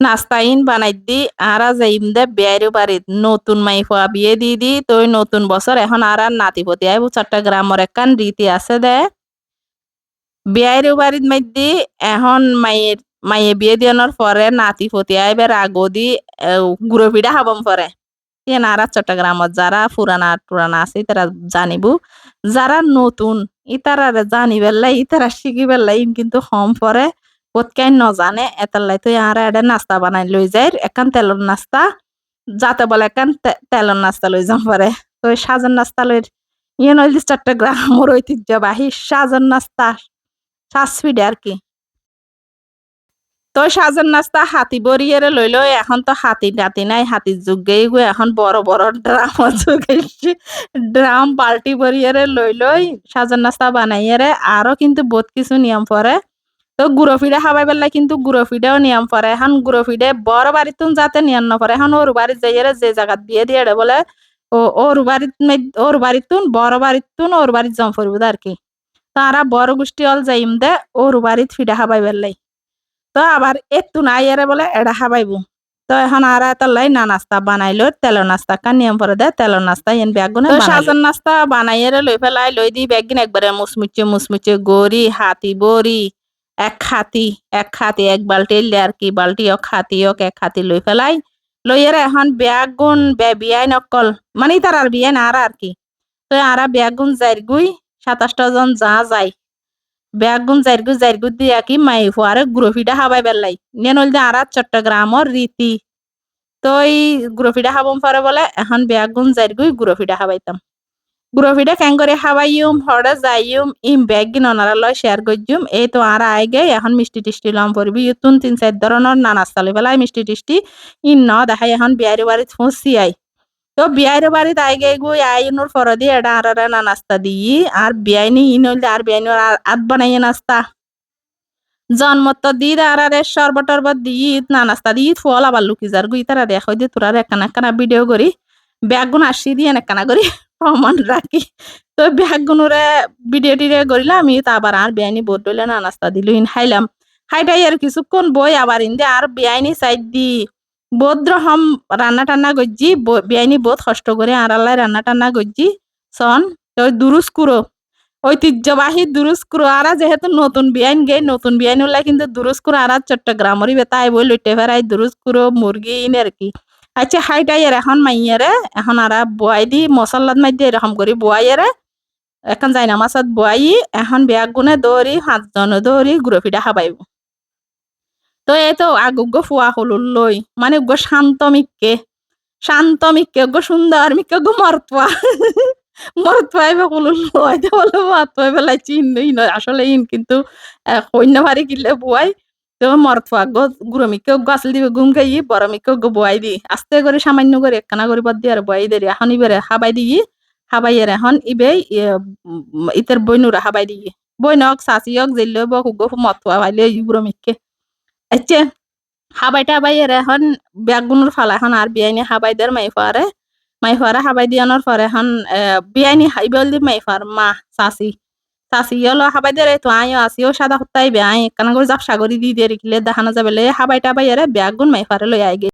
নাস্তাইন বানাই দি, আরা যাইম দে বিয়ারু বাড়িত। নতুন মাই ফুয়া বিয়ে দি দি তো ওই নতুন বছর এখন আর আর নাতিপতি আইব চট্টগ্রামের একখান রীতি আছে দে। বিয়ারু বাড়িত মাইদি এখন মাইয়ের মাইয়ে বিয়ে দিয়ানোর পরে নাতিপতি আইবার আগদি গুঁড়ো পিঠা খাবম পরে ইয়ে নারা চট্টগ্রামত যারা পুরানা পুরানা আছে তারা জানিব। যারা নতুন ইতারা জানি বেল্লাই ইতারা শিখি বেল্লাই কিন্তু কম পরে পতকাই নজানে এতাল্লাই তো আর এটা নাস্তা বানাই লই যায় একান তেলর নাস্তা যাতে বলে একান তেলর নাস্তা লই যাম পরে তো সাজন নাস্তা লই ইয়ে নইলি চট্টগ্রামের ঐতিহ্যবাহী সাজন নাস্তা সাসফিডে আর কি তো সাজন নাস্তা হাতি বরিয়ে লইল এখন তো হাতি টাতি নাই হাতির যুগেই গো এখন বড় বড় ড্রাম যুগে ড্রাম বাল্টি বরিয়ে লই লই সাজন নাস্তা বানাইয়ে আরও কিন্তু বহুত কিছু নিয়ম পরে তো গুঁড়ো ফিডে খাবাই পেলে কিন্তু গুঁড়ো ফিডেও নিয়ম পরে। এখন গুঁড়ো ফিডে বড় বাড়িত যাতে নিয়ম নপরে এখন ওর বাড়ির যাইয়ে যে জায়গাত বিয়ে দিয়ে বলে ও ওর বাড়িত ওর বাড়িতুন বড় বাড়িতুন ওর বাড়িত জম পড়ব আর কি। তারা বড় গোষ্ঠী অল যাইম দে ওর বাড়িত ফিডা খাবাই পেলাই তো আবার একটু নাই এরে বলে এড়া খাবাইব তো এখন আর এত লাই না নাস্তা বানাইলো তেলের নাস্তা কান নিয়ম পরে দে তেলের নাস্তা এন ব্যাগুনে সাজার নাস্তা বানাইয়ে লই ফেলাই লই দি ব্যাগিন একবারে মুসমুচে মুসমুচে গড়ি হাতি বড়ি এক খাতি এক খাতি, এক বালতি আর কি, বালতি অক খাতি অক এক খাতি লই ফেলাই লইয়ের এখন ব্যাগ গুণ বিয়াই নকল মানে তার আর বিয়াই না আর কি। তো আরা ব্যাগ গুণ যাইর গুই, সাতাশটা জন যা যায়। ব্যাগ গুণ যাইর গুই যাইর গুই দিয়া কি মাই ফুয়ারে গ্রোফিটা হাবাই বেলাই নিয়ে নল যে আরা চট্টগ্রামর রীতি তো এই গ্রোফিটা হাবম পারে বলে, এখন ব্যাগ গুণ যাইর গুই গ্রোফিটা হাবাইতাম গ্রোভিডা ক্যাং করে খাওয়াইম হরে যাইম ইম ব্যাগ গিন ওনারা লয় শেয়ার করজুম এই তো আর আই গে এখন মিষ্টি টিষ্টি লম পড়বি ইতুন তিন চার ধরনের নানাস চালি পেলাই মিষ্টি টিষ্টি ইন ন দেখাই এখন বিয়ারি বাড়িত ফুঁসি আই তো বিয়ারি বাড়িত আই গে গুই আই নোর ফর দিয়ে এটা আর না নাস্তা দিই আর বিয়াইনি ইন হইলে আর বিয়াইনি আত বানাইয়ে নাস্তা জন্মত দি আর সর্বত টর্বত দি না নাস্তা দি ফল আবার লুকি যার গুই তারা দেখো দিয়ে তোরা একখানা একখানা ভিডিও করি ব্যাগ গুণ আসি দিয়ে একখানা করি, প্রমাণ রাখি। তো ব্যাগগুনোরে ভিডিও টিডিও করিলাম আমি আবার আর বেআইনি বোধ ডইলে না, নাস্তা দিল ইন খাইলাম খাইটাই আর কিছুক্ষণ বই আবার ইন্দে, আর বেআইনি সাইড দি বোধ রহম রান্না টান্না গজ্জি বেআইনি বোধ কষ্ট করে আর আল্লাহ রান্না টান্না গজ্জি সন তো দুরুস কুরো, ঐতিহ্যবাহী দুরুস কুরো, আর যেহেতু নতুন বিয়াইন গে, নতুন বিয়াইন হলে কিন্তু দুরুস কুরো আর চট্টগ্রামেরই বেতাই বই লইতে ফেরাই দুরুস কুরো, মুরগি ইন আর কি। আচ্ছা হাইটাইয়ের এখন মাইয়ারে এখন আর বয়াই দি মশলাত মাই দিয়ে এরকম করি বয়াইয়েরে এখন যাই না মাছত বয়াই, এখন বেগ গুনে দৌড়ি পাঁচজন দৌড়ি, গুঁড়ো পিঠা খাবাইব। তো এই তো আগুগ ফুয়া হলুল লই মানে গো শান্ত মিককে শান্ত মিককে গো সুন্দর মিককে গো মরতুয়া লই বলে মরতুয়াই বেলায় চিন আসলে ইন কিন্তু কন্যা ভারি কিলে বুয়াই। তো মরফা গো গুরমিকে গাছ দিবে গুম খাই বরমিকে গো বয়াই দি। আস্তে করে সামান্য করে একখানা করে বাদ দিয়ে আর বয়াই দেরি এখন ইবেরে হাবাই দিই হাবাইয়ের এখন ইবে ইতের বইনুরা হাবাই দিই বইনক সাসিয়ক জেল বক গো মতফা ভাইলে গুরমিকে আচ্ছা হাবাই টাবাইয়ের এখন ব্যাগুনুর ফালা এখন আর বিয়াইনি হাবাই দের মাই ফারে মাই ফারে হাবাই দিয়ানোর পরে এখন বিয়াইনি হাইবেল দি মাই ফার মা সাসি চাষি ইয়লো হাবাই তো আইও আসিও সাদা হত্যাই বে আই কানা করে দিয়ে রেখিলে দেখানো যাবে হাবাই টাবাই এরে ব্যাগ গুণ মাইফারে লই আই